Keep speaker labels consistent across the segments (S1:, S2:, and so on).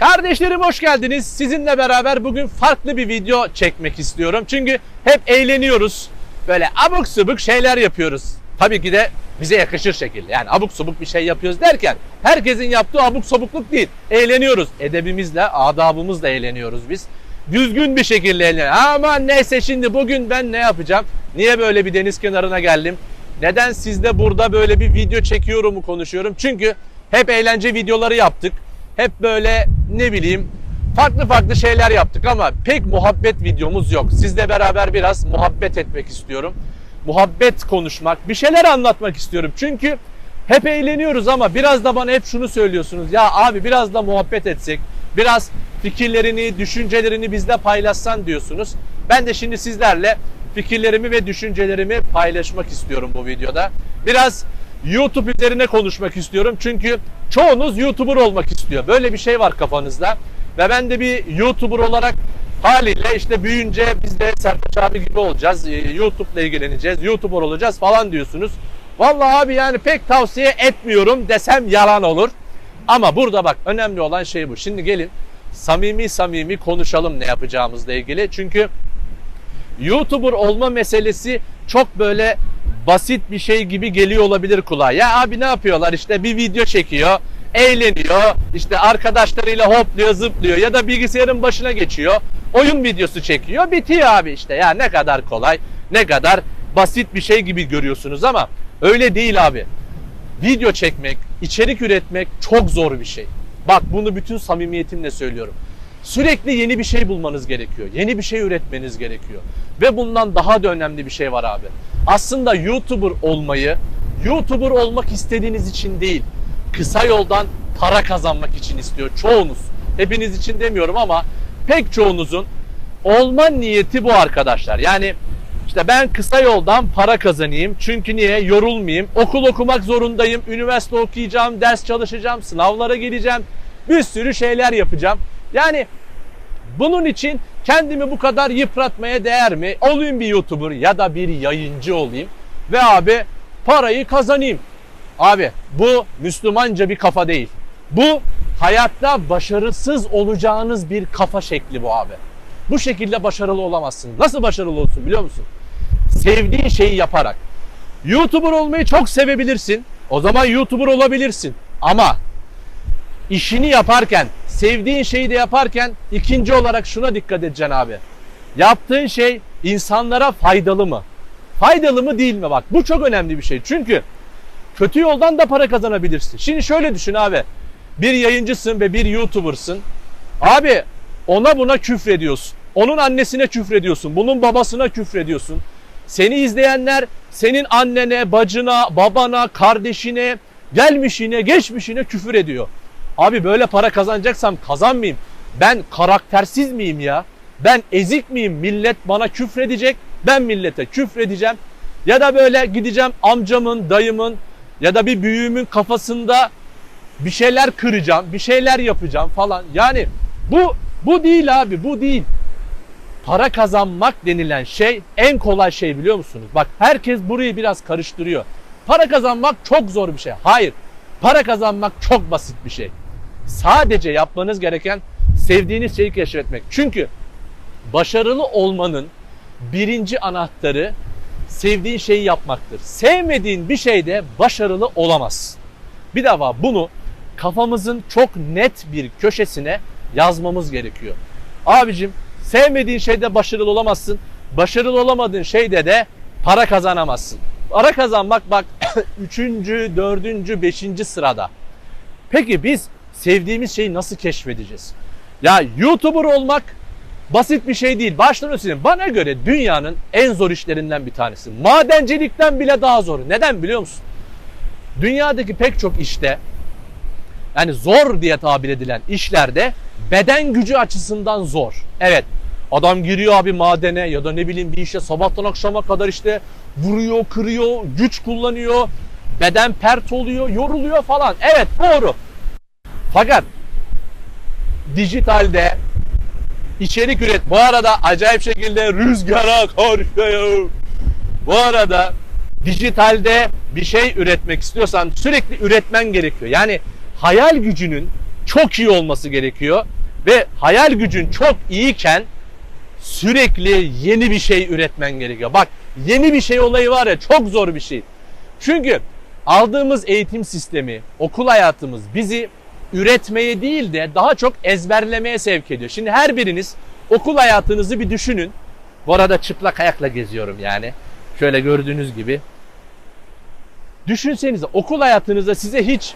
S1: Kardeşlerim hoş geldiniz. Sizinle beraber bugün farklı bir video çekmek istiyorum. Çünkü hep eğleniyoruz. Böyle abuk subuk şeyler yapıyoruz. Tabii ki de bize yakışır şekilde. Yani abuk subuk bir şey yapıyoruz derken herkesin yaptığı abuk sabukluk değil. Eğleniyoruz. Edebimizle, adabımızla eğleniyoruz biz. Düzgün bir şekilde eğleniyoruz. Aman neyse şimdi bugün ben ne yapacağım? Niye böyle bir deniz kenarına geldim? Neden sizde burada böyle bir video çekiyorum konuşuyorum? Çünkü hep eğlence videoları yaptık. Hep böyle ne bileyim farklı farklı şeyler yaptık ama pek muhabbet videomuz yok. Sizle beraber biraz muhabbet etmek istiyorum. Muhabbet konuşmak, bir şeyler anlatmak istiyorum. Çünkü hep eğleniyoruz ama biraz da bana hep şunu söylüyorsunuz. Ya abi biraz da muhabbet etsek, biraz fikirlerini, düşüncelerini bizle paylaşsan diyorsunuz. Ben de şimdi sizlerle fikirlerimi ve düşüncelerimi paylaşmak istiyorum bu videoda. Biraz YouTube üzerine konuşmak istiyorum. Çünkü çoğunuz YouTuber olmak istiyor. Böyle bir şey var kafanızda. Ve ben de bir YouTuber olarak haliyle işte büyüyünce biz de Sertaç abi gibi olacağız. Ee, YouTube'la ilgileneceğiz. YouTuber olacağız falan diyorsunuz. Vallahi abi yani pek tavsiye etmiyorum desem yalan olur. Ama burada bak önemli olan şey bu. Şimdi gelin samimi samimi konuşalım ne yapacağımızla ilgili. Çünkü YouTuber olma meselesi çok böyle basit bir şey gibi geliyor olabilir kulağa. Ya abi ne yapıyorlar işte bir video çekiyor, eğleniyor, işte arkadaşlarıyla hopluyor, zıplıyor ya da bilgisayarın başına geçiyor, oyun videosu çekiyor, bitiyor abi işte. Ya ne kadar kolay, ne kadar basit bir şey gibi görüyorsunuz ama öyle değil abi. Video çekmek, içerik üretmek çok zor bir şey. Bak bunu bütün samimiyetimle söylüyorum. Sürekli yeni bir şey bulmanız gerekiyor. Yeni bir şey üretmeniz gerekiyor. Ve bundan daha da önemli bir şey var abi. Aslında YouTuber olmayı, YouTuber olmak istediğiniz için değil, kısa yoldan para kazanmak için istiyor çoğunuz. Hepiniz için demiyorum ama pek çoğunuzun olma niyeti bu arkadaşlar. Yani işte ben kısa yoldan para kazanayım. Çünkü niye? Yorulmayayım. Okul okumak zorundayım. Üniversite okuyacağım, ders çalışacağım, sınavlara gireceğim. Bir sürü şeyler yapacağım. Yani bunun için kendimi bu kadar yıpratmaya değer mi? Olayım bir YouTuber ya da bir yayıncı olayım ve abi parayı kazanayım. Abi bu Müslümanca bir kafa değil. Bu hayatta başarısız olacağınız bir kafa şekli bu abi. Bu şekilde başarılı olamazsın. Nasıl başarılı olsun biliyor musun? Sevdiğin şeyi yaparak. YouTuber olmayı çok sevebilirsin. O zaman YouTuber olabilirsin. Ama işini yaparken, sevdiğin şeyi de yaparken ikinci olarak şuna dikkat edeceksin abi. Yaptığın şey insanlara faydalı mı? Faydalı mı değil mi bak? Bu çok önemli bir şey. Çünkü kötü yoldan da para kazanabilirsin. Şimdi şöyle düşün abi. Bir yayıncısın ve bir YouTuber'sın. Abi ona buna küfrediyorsun. Onun annesine küfrediyorsun. Bunun babasına küfrediyorsun. Seni izleyenler senin annene, bacına, babana, kardeşine, gelmişine, geçmişine küfür ediyor. Abi böyle para kazanacaksam kazanmayayım. Ben karaktersiz miyim ya? Ben ezik miyim? Millet bana küfredecek. Ben millete küfredeceğim. Ya da böyle gideceğim amcamın, dayımın ya da bir büyüğümün kafasında bir şeyler kıracağım, bir şeyler yapacağım falan. Yani bu bu değil abi, bu değil. Para kazanmak denilen şey en kolay şey biliyor musunuz? Bak herkes burayı biraz karıştırıyor. Para kazanmak çok zor bir şey. Hayır. Para kazanmak çok basit bir şey. Sadece yapmanız gereken sevdiğiniz şeyi keşfetmek. Çünkü başarılı olmanın birinci anahtarı sevdiğin şeyi yapmaktır. Sevmediğin bir şeyde başarılı olamazsın. Bir defa bunu kafamızın çok net bir köşesine yazmamız gerekiyor. Abicim sevmediğin şeyde başarılı olamazsın. Başarılı olamadığın şeyde de para kazanamazsın. Para kazanmak bak 3. 4. 5. sırada. Peki biz sevdiğimiz şeyi nasıl keşfedeceğiz? Ya YouTuber olmak basit bir şey değil. Baştan söyleyeyim. Bana göre dünyanın en zor işlerinden bir tanesi. Madencilikten bile daha zor. Neden biliyor musun? Dünyadaki pek çok işte yani zor diye tabir edilen işlerde beden gücü açısından zor. Evet adam giriyor abi madene ya da ne bileyim bir işe sabahtan akşama kadar işte vuruyor, kırıyor, güç kullanıyor, beden pert oluyor, yoruluyor falan. Evet doğru. Fakat dijitalde içerik üret. Bu arada acayip şekilde rüzgara karşı. Bu arada dijitalde bir şey üretmek istiyorsan sürekli üretmen gerekiyor. Yani hayal gücünün çok iyi olması gerekiyor ve hayal gücün çok iyiyken sürekli yeni bir şey üretmen gerekiyor. Bak yeni bir şey olayı var ya çok zor bir şey. Çünkü aldığımız eğitim sistemi, okul hayatımız bizi üretmeye değil de daha çok ezberlemeye sevk ediyor. Şimdi her biriniz okul hayatınızı bir düşünün. Bu arada çıplak ayakla geziyorum yani. Şöyle gördüğünüz gibi. Düşünsenize okul hayatınızda size hiç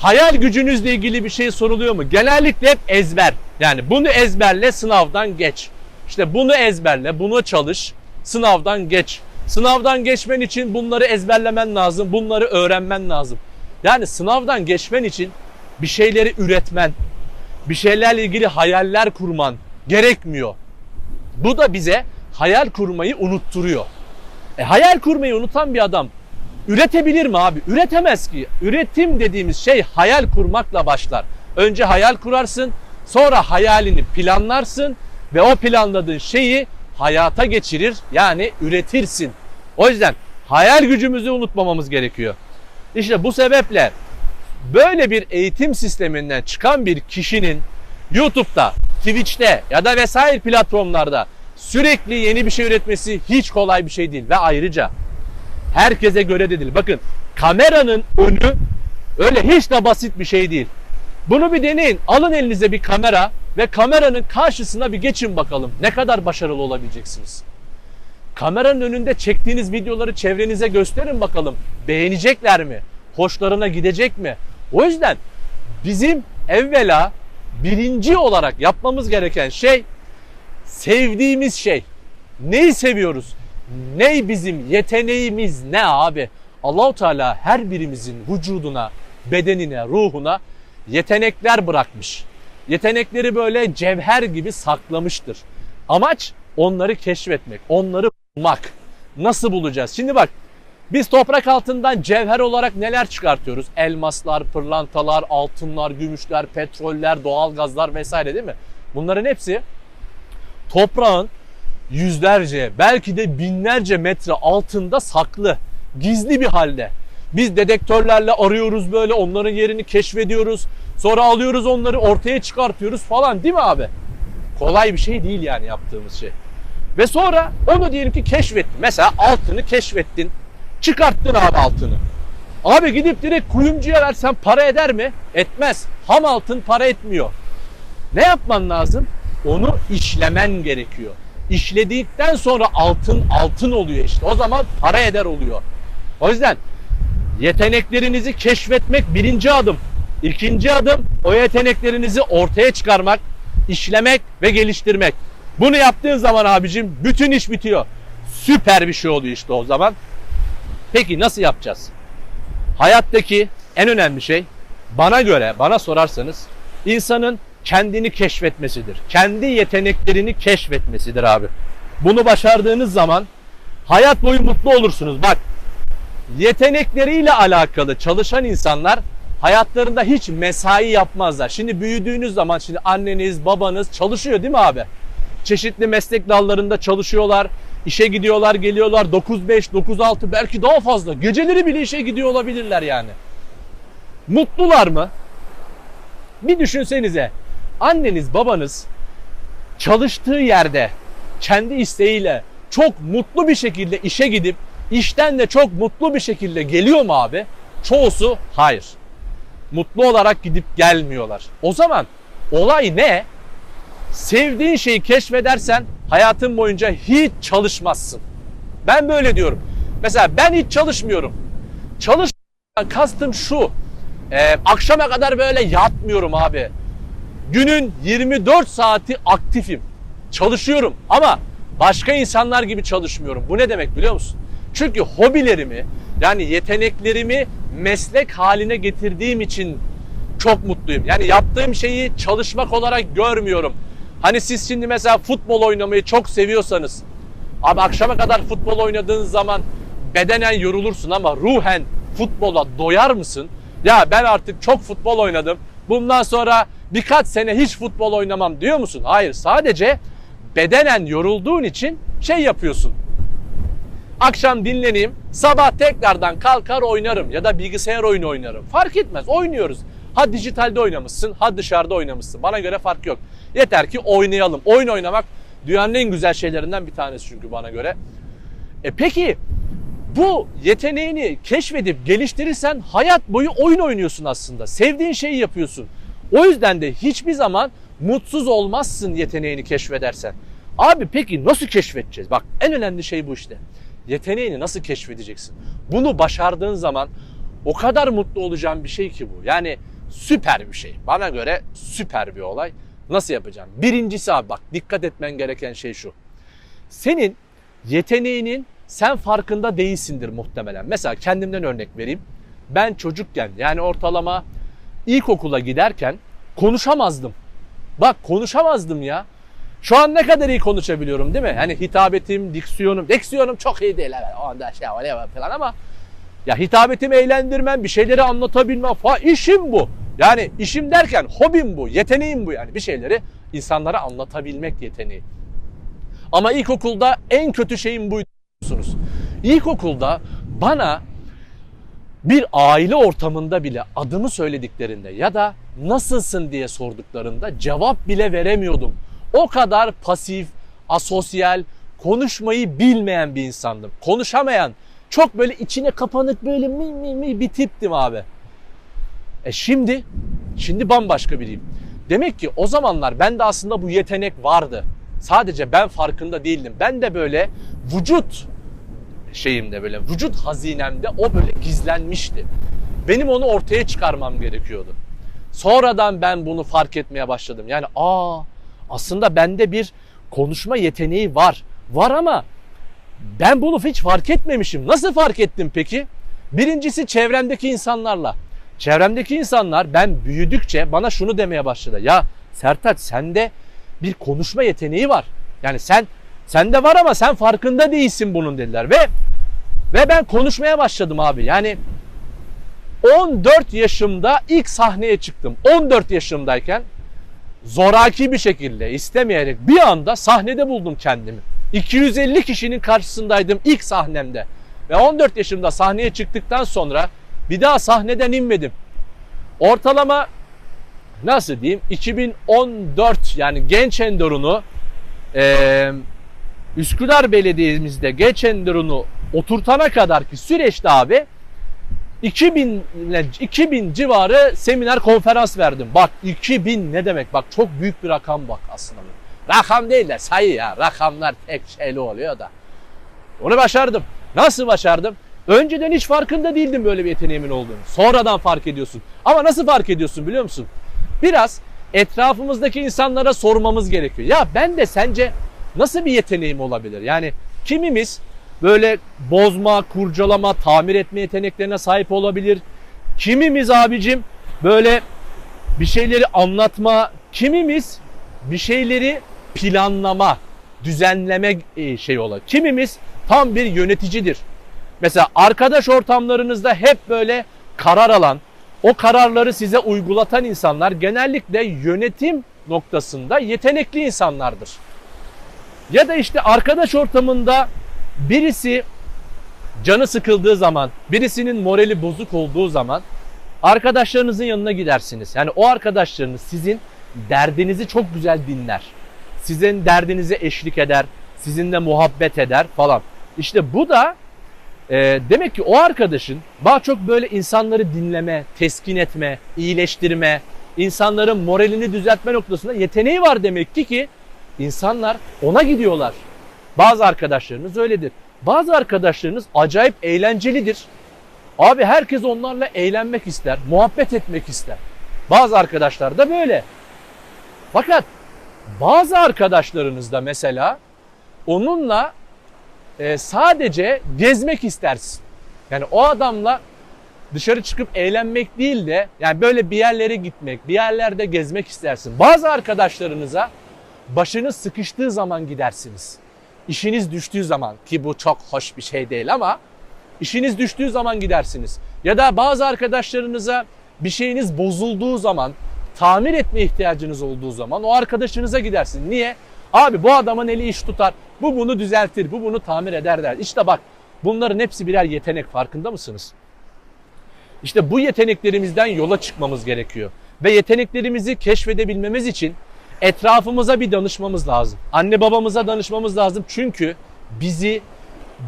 S1: hayal gücünüzle ilgili bir şey soruluyor mu? Genellikle hep ezber. Yani bunu ezberle sınavdan geç. İşte bunu ezberle, bunu çalış, sınavdan geç. Sınavdan geçmen için bunları ezberlemen lazım, bunları öğrenmen lazım. Yani sınavdan geçmen için bir şeyleri üretmen, bir şeylerle ilgili hayaller kurman gerekmiyor. Bu da bize hayal kurmayı unutturuyor. E, hayal kurmayı unutan bir adam üretebilir mi abi? Üretemez ki. Üretim dediğimiz şey hayal kurmakla başlar. Önce hayal kurarsın, sonra hayalini planlarsın ve o planladığın şeyi hayata geçirir yani üretirsin. O yüzden hayal gücümüzü unutmamamız gerekiyor. İşte bu sebeple böyle bir eğitim sisteminden çıkan bir kişinin YouTube'da, Twitch'te ya da vesaire platformlarda sürekli yeni bir şey üretmesi hiç kolay bir şey değil ve ayrıca herkese göre de değil. Bakın kameranın önü öyle hiç de basit bir şey değil. Bunu bir deneyin. Alın elinize bir kamera ve kameranın karşısına bir geçin bakalım. Ne kadar başarılı olabileceksiniz. Kameranın önünde çektiğiniz videoları çevrenize gösterin bakalım. Beğenecekler mi? Hoşlarına gidecek mi? O yüzden bizim evvela birinci olarak yapmamız gereken şey sevdiğimiz şey. Neyi seviyoruz? Ne bizim yeteneğimiz ne abi? Allahu Teala her birimizin vücuduna, bedenine, ruhuna yetenekler bırakmış. Yetenekleri böyle cevher gibi saklamıştır. Amaç onları keşfetmek, onları bulmak. Nasıl bulacağız? Şimdi bak biz toprak altından cevher olarak neler çıkartıyoruz? Elmaslar, pırlantalar, altınlar, gümüşler, petroller, doğalgazlar vesaire değil mi? Bunların hepsi toprağın yüzlerce belki de binlerce metre altında saklı, gizli bir halde. Biz dedektörlerle arıyoruz böyle onların yerini keşfediyoruz. Sonra alıyoruz onları ortaya çıkartıyoruz falan değil mi abi? Kolay bir şey değil yani yaptığımız şey. Ve sonra onu diyelim ki keşfettin. Mesela altını keşfettin. Çıkarttın abi altını. Abi gidip direkt kuyumcuya versen para eder mi? Etmez. Ham altın para etmiyor. Ne yapman lazım? Onu işlemen gerekiyor. İşledikten sonra altın altın oluyor işte. O zaman para eder oluyor. O yüzden yeteneklerinizi keşfetmek birinci adım. İkinci adım o yeteneklerinizi ortaya çıkarmak, işlemek ve geliştirmek. Bunu yaptığın zaman abicim bütün iş bitiyor. Süper bir şey oluyor işte o zaman. Peki nasıl yapacağız? Hayattaki en önemli şey bana göre, bana sorarsanız insanın kendini keşfetmesidir. Kendi yeteneklerini keşfetmesidir abi. Bunu başardığınız zaman hayat boyu mutlu olursunuz. Bak yetenekleriyle alakalı çalışan insanlar hayatlarında hiç mesai yapmazlar. Şimdi büyüdüğünüz zaman şimdi anneniz, babanız çalışıyor değil mi abi? Çeşitli meslek dallarında çalışıyorlar. İşe gidiyorlar, geliyorlar 9-5, 9-6 belki daha fazla. Geceleri bile işe gidiyor olabilirler yani. Mutlular mı? Bir düşünsenize. Anneniz, babanız çalıştığı yerde kendi isteğiyle çok mutlu bir şekilde işe gidip işten de çok mutlu bir şekilde geliyor mu abi? Çoğusu hayır. Mutlu olarak gidip gelmiyorlar. O zaman olay ne? Sevdiğin şeyi keşfedersen hayatın boyunca hiç çalışmazsın. Ben böyle diyorum. Mesela ben hiç çalışmıyorum. Çalış kastım şu. e, akşama kadar böyle yatmıyorum abi. Günün 24 saati aktifim. Çalışıyorum ama başka insanlar gibi çalışmıyorum. Bu ne demek biliyor musun? Çünkü hobilerimi yani yeteneklerimi meslek haline getirdiğim için çok mutluyum. Yani yaptığım şeyi çalışmak olarak görmüyorum. Hani siz şimdi mesela futbol oynamayı çok seviyorsanız abi akşama kadar futbol oynadığın zaman bedenen yorulursun ama ruhen futbola doyar mısın? Ya ben artık çok futbol oynadım. Bundan sonra birkaç sene hiç futbol oynamam diyor musun? Hayır sadece bedenen yorulduğun için şey yapıyorsun. Akşam dinleneyim, sabah tekrardan kalkar oynarım ya da bilgisayar oyunu oynarım. Fark etmez oynuyoruz. Ha dijitalde oynamışsın, ha dışarıda oynamışsın. Bana göre fark yok. Yeter ki oynayalım. Oyun oynamak dünyanın en güzel şeylerinden bir tanesi çünkü bana göre. E peki bu yeteneğini keşfedip geliştirirsen hayat boyu oyun oynuyorsun aslında. Sevdiğin şeyi yapıyorsun. O yüzden de hiçbir zaman mutsuz olmazsın yeteneğini keşfedersen. Abi peki nasıl keşfedeceğiz? Bak en önemli şey bu işte. Yeteneğini nasıl keşfedeceksin? Bunu başardığın zaman o kadar mutlu olacağın bir şey ki bu. Yani süper bir şey. Bana göre süper bir olay. Nasıl yapacağım? Birincisi abi bak dikkat etmen gereken şey şu. Senin yeteneğinin sen farkında değilsindir muhtemelen. Mesela kendimden örnek vereyim. Ben çocukken yani ortalama ilkokula giderken konuşamazdım. Bak konuşamazdım ya. Şu an ne kadar iyi konuşabiliyorum değil mi? Hani hitabetim, diksiyonum. Diksiyonum çok iyi değil. Evet, o anda şey öyle falan ama ya hitabetimi eğlendirmem, bir şeyleri anlatabilmem falan işim bu. Yani işim derken hobim bu, yeteneğim bu yani. Bir şeyleri insanlara anlatabilmek yeteneği. Ama ilkokulda en kötü şeyim buydu musunuz? İlkokulda bana bir aile ortamında bile adımı söylediklerinde ya da nasılsın diye sorduklarında cevap bile veremiyordum. O kadar pasif, asosyal, konuşmayı bilmeyen bir insandım. Konuşamayan, çok böyle içine kapanık böyle mi mi mi bir tiptim abi. E şimdi, şimdi bambaşka biriyim. Demek ki o zamanlar bende aslında bu yetenek vardı. Sadece ben farkında değildim. Ben de böyle vücut şeyimde böyle vücut hazinemde o böyle gizlenmişti. Benim onu ortaya çıkarmam gerekiyordu. Sonradan ben bunu fark etmeye başladım. Yani aa aslında bende bir konuşma yeteneği var. Var ama ben bunu hiç fark etmemişim. Nasıl fark ettim peki? Birincisi çevremdeki insanlarla. Çevremdeki insanlar ben büyüdükçe bana şunu demeye başladı. Ya Sertaç sende bir konuşma yeteneği var. Yani sen sende var ama sen farkında değilsin bunun dediler ve ve ben konuşmaya başladım abi. Yani 14 yaşımda ilk sahneye çıktım. 14 yaşımdayken zoraki bir şekilde istemeyerek bir anda sahnede buldum kendimi. 250 kişinin karşısındaydım ilk sahnemde. Ve 14 yaşımda sahneye çıktıktan sonra bir daha sahneden inmedim. Ortalama nasıl diyeyim 2014 yani Genç Enderun'u e, Üsküdar Belediye'mizde Genç Enderun'u oturtana kadar ki süreçte abi 2000 ile 2000 civarı seminer konferans verdim. Bak 2000 ne demek? Bak çok büyük bir rakam bak aslında. Rakam değil de sayı ya. Rakamlar tek şeyli oluyor da. Onu başardım. Nasıl başardım? Önceden hiç farkında değildim böyle bir yeteneğimin olduğunu. Sonradan fark ediyorsun. Ama nasıl fark ediyorsun biliyor musun? Biraz etrafımızdaki insanlara sormamız gerekiyor. Ya ben de sence nasıl bir yeteneğim olabilir? Yani kimimiz böyle bozma, kurcalama, tamir etme yeteneklerine sahip olabilir. Kimimiz abicim böyle bir şeyleri anlatma, kimimiz bir şeyleri planlama, düzenleme e, şey olur. Kimimiz tam bir yöneticidir. Mesela arkadaş ortamlarınızda hep böyle karar alan, o kararları size uygulatan insanlar genellikle yönetim noktasında yetenekli insanlardır. Ya da işte arkadaş ortamında birisi canı sıkıldığı zaman, birisinin morali bozuk olduğu zaman arkadaşlarınızın yanına gidersiniz. Yani o arkadaşlarınız sizin derdinizi çok güzel dinler. Sizin derdinize eşlik eder, sizinle muhabbet eder falan. İşte bu da e, demek ki o arkadaşın daha çok böyle insanları dinleme, teskin etme, iyileştirme, insanların moralini düzeltme noktasında yeteneği var demek ki ki insanlar ona gidiyorlar. Bazı arkadaşlarınız öyledir. Bazı arkadaşlarınız acayip eğlencelidir. Abi herkes onlarla eğlenmek ister, muhabbet etmek ister. Bazı arkadaşlar da böyle. Fakat bazı arkadaşlarınız da mesela onunla e, sadece gezmek istersin. Yani o adamla dışarı çıkıp eğlenmek değil de yani böyle bir yerlere gitmek, bir yerlerde gezmek istersin. Bazı arkadaşlarınıza başınız sıkıştığı zaman gidersiniz. İşiniz düştüğü zaman ki bu çok hoş bir şey değil ama işiniz düştüğü zaman gidersiniz. Ya da bazı arkadaşlarınıza bir şeyiniz bozulduğu zaman, tamir etme ihtiyacınız olduğu zaman o arkadaşınıza gidersin. Niye? Abi bu adamın eli iş tutar. Bu bunu düzeltir, bu bunu tamir eder der. İşte bak bunların hepsi birer yetenek farkında mısınız? İşte bu yeteneklerimizden yola çıkmamız gerekiyor. Ve yeteneklerimizi keşfedebilmemiz için etrafımıza bir danışmamız lazım. Anne babamıza danışmamız lazım. Çünkü bizi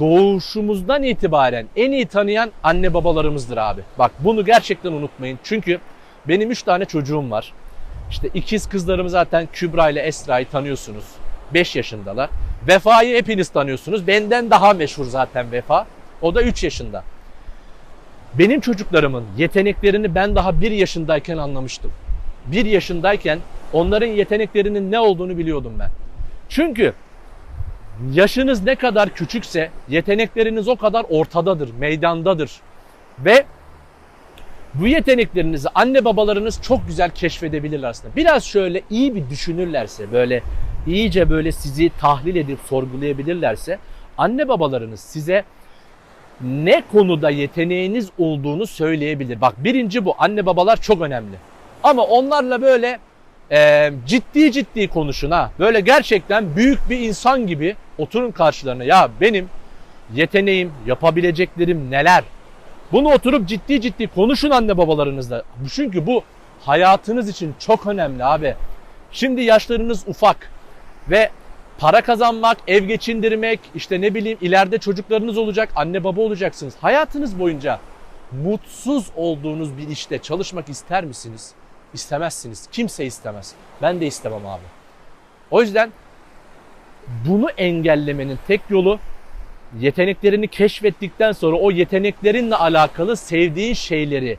S1: doğuşumuzdan itibaren en iyi tanıyan anne babalarımızdır abi. Bak bunu gerçekten unutmayın. Çünkü benim 3 tane çocuğum var. İşte ikiz kızlarımı zaten Kübra ile Esra'yı tanıyorsunuz. 5 yaşındalar. Vefa'yı hepiniz tanıyorsunuz. Benden daha meşhur zaten Vefa. O da 3 yaşında. Benim çocuklarımın yeteneklerini ben daha 1 yaşındayken anlamıştım. 1 yaşındayken onların yeteneklerinin ne olduğunu biliyordum ben. Çünkü yaşınız ne kadar küçükse yetenekleriniz o kadar ortadadır, meydandadır. Ve bu yeteneklerinizi anne babalarınız çok güzel keşfedebilirler aslında. Biraz şöyle iyi bir düşünürlerse, böyle iyice böyle sizi tahlil edip sorgulayabilirlerse anne babalarınız size ne konuda yeteneğiniz olduğunu söyleyebilir. Bak birinci bu anne babalar çok önemli. Ama onlarla böyle e, ciddi ciddi konuşun ha. Böyle gerçekten büyük bir insan gibi oturun karşılarına. Ya benim yeteneğim, yapabileceklerim neler? Bunu oturup ciddi ciddi konuşun anne babalarınızla. Çünkü bu hayatınız için çok önemli abi. Şimdi yaşlarınız ufak ve para kazanmak, ev geçindirmek, işte ne bileyim ileride çocuklarınız olacak, anne baba olacaksınız. Hayatınız boyunca mutsuz olduğunuz bir işte çalışmak ister misiniz? İstemezsiniz. Kimse istemez. Ben de istemem abi. O yüzden bunu engellemenin tek yolu yeteneklerini keşfettikten sonra o yeteneklerinle alakalı sevdiğin şeyleri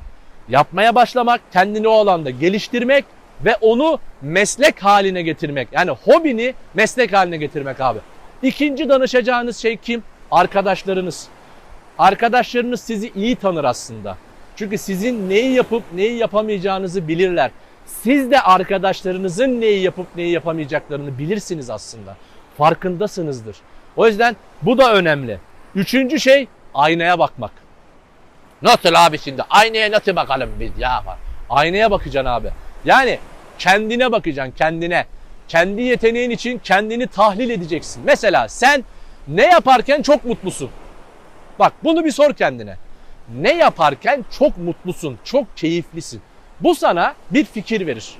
S1: yapmaya başlamak, kendini o alanda geliştirmek ve onu meslek haline getirmek. Yani hobini meslek haline getirmek abi. İkinci danışacağınız şey kim? Arkadaşlarınız. Arkadaşlarınız sizi iyi tanır aslında. Çünkü sizin neyi yapıp neyi yapamayacağınızı bilirler. Siz de arkadaşlarınızın neyi yapıp neyi yapamayacaklarını bilirsiniz aslında. Farkındasınızdır. O yüzden bu da önemli. Üçüncü şey aynaya bakmak. Nasıl abi şimdi? Aynaya nasıl bakalım biz ya? Aynaya bakacaksın abi. Yani kendine bakacaksın kendine. Kendi yeteneğin için kendini tahlil edeceksin. Mesela sen ne yaparken çok mutlusun. Bak bunu bir sor kendine. Ne yaparken çok mutlusun, çok keyiflisin. Bu sana bir fikir verir.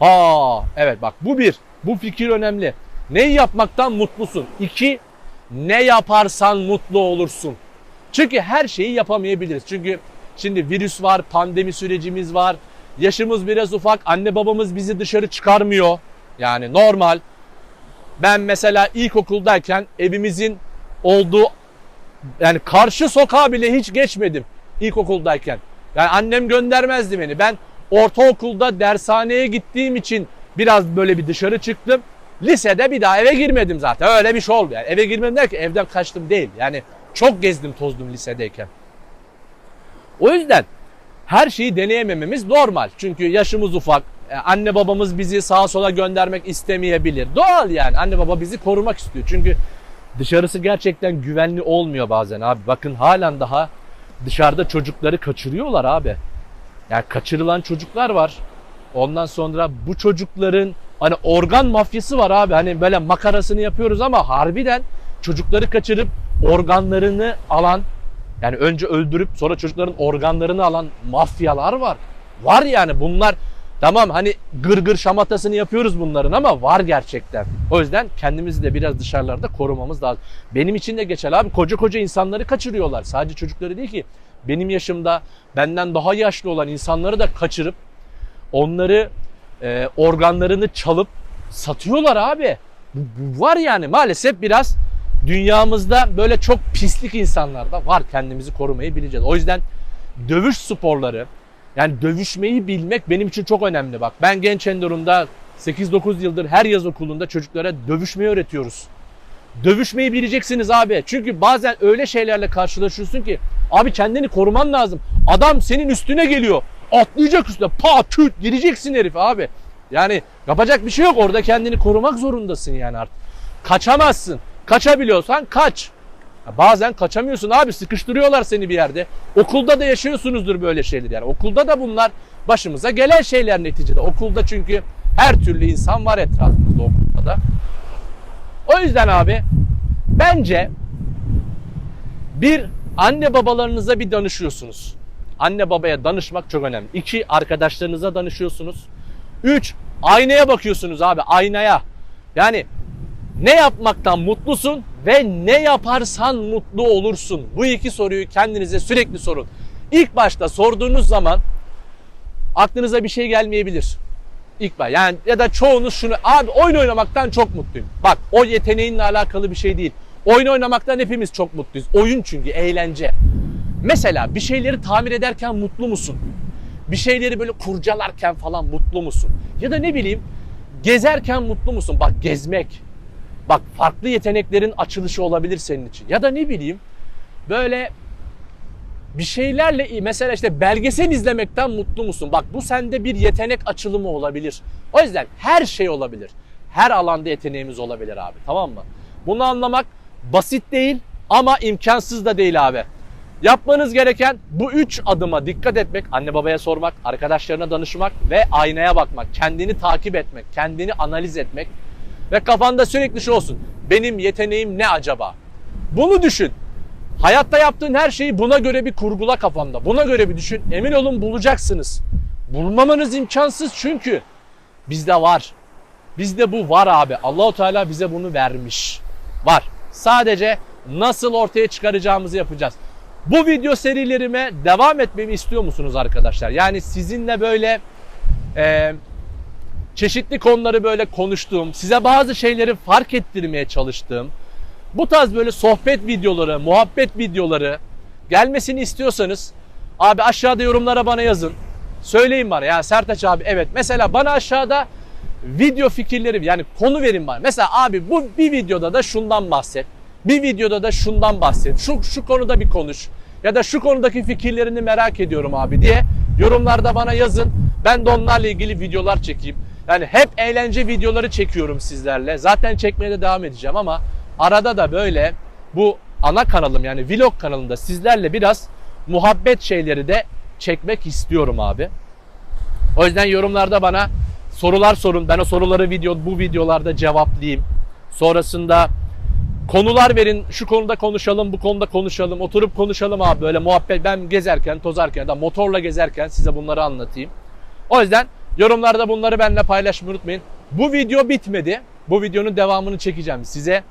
S1: Aa, evet bak bu bir. Bu fikir önemli. Neyi yapmaktan mutlusun? İki, ne yaparsan mutlu olursun. Çünkü her şeyi yapamayabiliriz. Çünkü şimdi virüs var, pandemi sürecimiz var. Yaşımız biraz ufak. Anne babamız bizi dışarı çıkarmıyor. Yani normal. Ben mesela ilkokuldayken evimizin olduğu yani karşı sokağa bile hiç geçmedim ilkokuldayken. Yani annem göndermezdi beni. Ben ortaokulda dershaneye gittiğim için biraz böyle bir dışarı çıktım. Lisede bir daha eve girmedim zaten. Öyle bir şey oldu yani. Eve girmedim derken evden kaçtım değil. Yani çok gezdim tozdum lisedeyken. O yüzden her şeyi deneyemememiz normal. Çünkü yaşımız ufak. E, Anne babamız bizi sağa sola göndermek istemeyebilir. Doğal yani. Anne baba bizi korumak istiyor. Çünkü dışarısı gerçekten güvenli olmuyor bazen abi. Bakın halen daha dışarıda çocukları kaçırıyorlar abi. Yani kaçırılan çocuklar var. Ondan sonra bu çocukların hani organ mafyası var abi. Hani böyle makarasını yapıyoruz ama harbiden çocukları kaçırıp organlarını alan yani önce öldürüp sonra çocukların organlarını alan mafyalar var. Var yani bunlar tamam hani gırgır şamatasını yapıyoruz bunların ama var gerçekten. O yüzden kendimizi de biraz dışarılarda korumamız lazım. Benim için de geçer abi koca koca insanları kaçırıyorlar. Sadece çocukları değil ki benim yaşımda benden daha yaşlı olan insanları da kaçırıp onları e, organlarını çalıp satıyorlar abi. Bu, bu var yani maalesef biraz dünyamızda böyle çok pislik insanlar da var. Kendimizi korumayı bileceğiz. O yüzden dövüş sporları yani dövüşmeyi bilmek benim için çok önemli bak. Ben genç endurumda 8-9 yıldır her yaz okulunda çocuklara dövüşmeyi öğretiyoruz. Dövüşmeyi bileceksiniz abi. Çünkü bazen öyle şeylerle karşılaşıyorsun ki abi kendini koruman lazım. Adam senin üstüne geliyor. Atlayacak üstüne. Pa küt gireceksin herif abi. Yani yapacak bir şey yok. Orada kendini korumak zorundasın yani artık. Kaçamazsın. Kaçabiliyorsan kaç. Ya Bazen kaçamıyorsun abi sıkıştırıyorlar seni bir yerde. Okulda da yaşıyorsunuzdur böyle şeyler yani. Okulda da bunlar başımıza gelen şeyler neticede. Okulda çünkü her türlü insan var etrafımızda okulda da. O yüzden abi bence bir anne babalarınıza bir danışıyorsunuz. Anne babaya danışmak çok önemli. İki, arkadaşlarınıza danışıyorsunuz. Üç, aynaya bakıyorsunuz abi aynaya. Yani ne yapmaktan mutlusun ve ne yaparsan mutlu olursun. Bu iki soruyu kendinize sürekli sorun. İlk başta sorduğunuz zaman aklınıza bir şey gelmeyebilir. İlk baş yani ya da çoğunuz şunu abi oyun oynamaktan çok mutluyum. Bak o yeteneğinle alakalı bir şey değil. Oyun oynamaktan hepimiz çok mutluyuz. Oyun çünkü eğlence. Mesela bir şeyleri tamir ederken mutlu musun? Bir şeyleri böyle kurcalarken falan mutlu musun? Ya da ne bileyim gezerken mutlu musun? Bak gezmek. Bak farklı yeteneklerin açılışı olabilir senin için. Ya da ne bileyim böyle bir şeylerle mesela işte belgesel izlemekten mutlu musun? Bak bu sende bir yetenek açılımı olabilir. O yüzden her şey olabilir. Her alanda yeteneğimiz olabilir abi tamam mı? Bunu anlamak basit değil ama imkansız da değil abi. Yapmanız gereken bu üç adıma dikkat etmek, anne babaya sormak, arkadaşlarına danışmak ve aynaya bakmak, kendini takip etmek, kendini analiz etmek ve kafanda sürekli şu olsun. Benim yeteneğim ne acaba? Bunu düşün. Hayatta yaptığın her şeyi buna göre bir kurgula kafanda. Buna göre bir düşün. Emin olun bulacaksınız. Bulmamanız imkansız çünkü bizde var. Bizde bu var abi. Allahu Teala bize bunu vermiş. Var. Sadece nasıl ortaya çıkaracağımızı yapacağız. Bu video serilerime devam etmemi istiyor musunuz arkadaşlar? Yani sizinle böyle e, çeşitli konuları böyle konuştuğum, size bazı şeyleri fark ettirmeye çalıştığım, bu tarz böyle sohbet videoları, muhabbet videoları gelmesini istiyorsanız abi aşağıda yorumlara bana yazın. Söyleyin bana ya Sertaç abi evet mesela bana aşağıda video fikirleri yani konu verin bana. Mesela abi bu bir videoda da şundan bahset. Bir videoda da şundan bahset. Şu şu konuda bir konuş. Ya da şu konudaki fikirlerini merak ediyorum abi diye yorumlarda bana yazın. Ben de onlarla ilgili videolar çekeyim. Yani hep eğlence videoları çekiyorum sizlerle. Zaten çekmeye de devam edeceğim ama arada da böyle bu ana kanalım yani vlog kanalında sizlerle biraz muhabbet şeyleri de çekmek istiyorum abi. O yüzden yorumlarda bana sorular sorun. Ben o soruları video bu videolarda cevaplayayım. Sonrasında konular verin. Şu konuda konuşalım, bu konuda konuşalım. Oturup konuşalım abi böyle muhabbet. Ben gezerken, tozarken da motorla gezerken size bunları anlatayım. O yüzden yorumlarda bunları benimle paylaşmayı unutmayın. Bu video bitmedi. Bu videonun devamını çekeceğim. Size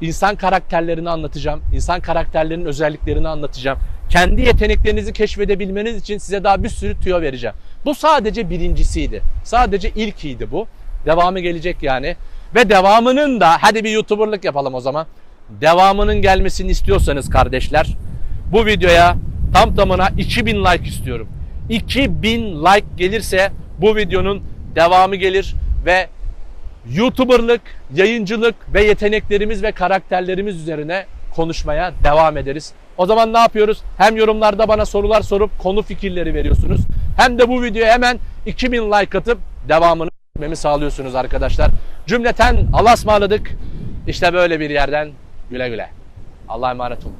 S1: insan karakterlerini anlatacağım. İnsan karakterlerinin özelliklerini anlatacağım. Kendi yeteneklerinizi keşfedebilmeniz için size daha bir sürü tüyo vereceğim. Bu sadece birincisiydi. Sadece ilkiydi bu. Devamı gelecek yani. Ve devamının da hadi bir YouTuber'lık yapalım o zaman. Devamının gelmesini istiyorsanız kardeşler bu videoya tam tamına 2000 like istiyorum. 2000 like gelirse bu videonun devamı gelir ve YouTuber'lık, yayıncılık ve yeteneklerimiz ve karakterlerimiz üzerine konuşmaya devam ederiz. O zaman ne yapıyoruz? Hem yorumlarda bana sorular sorup konu fikirleri veriyorsunuz. Hem de bu videoya hemen 2000 like atıp devamını etmemi sağlıyorsunuz arkadaşlar. Cümleten Allah'a ısmarladık. İşte böyle bir yerden güle güle. Allah'a emanet olun.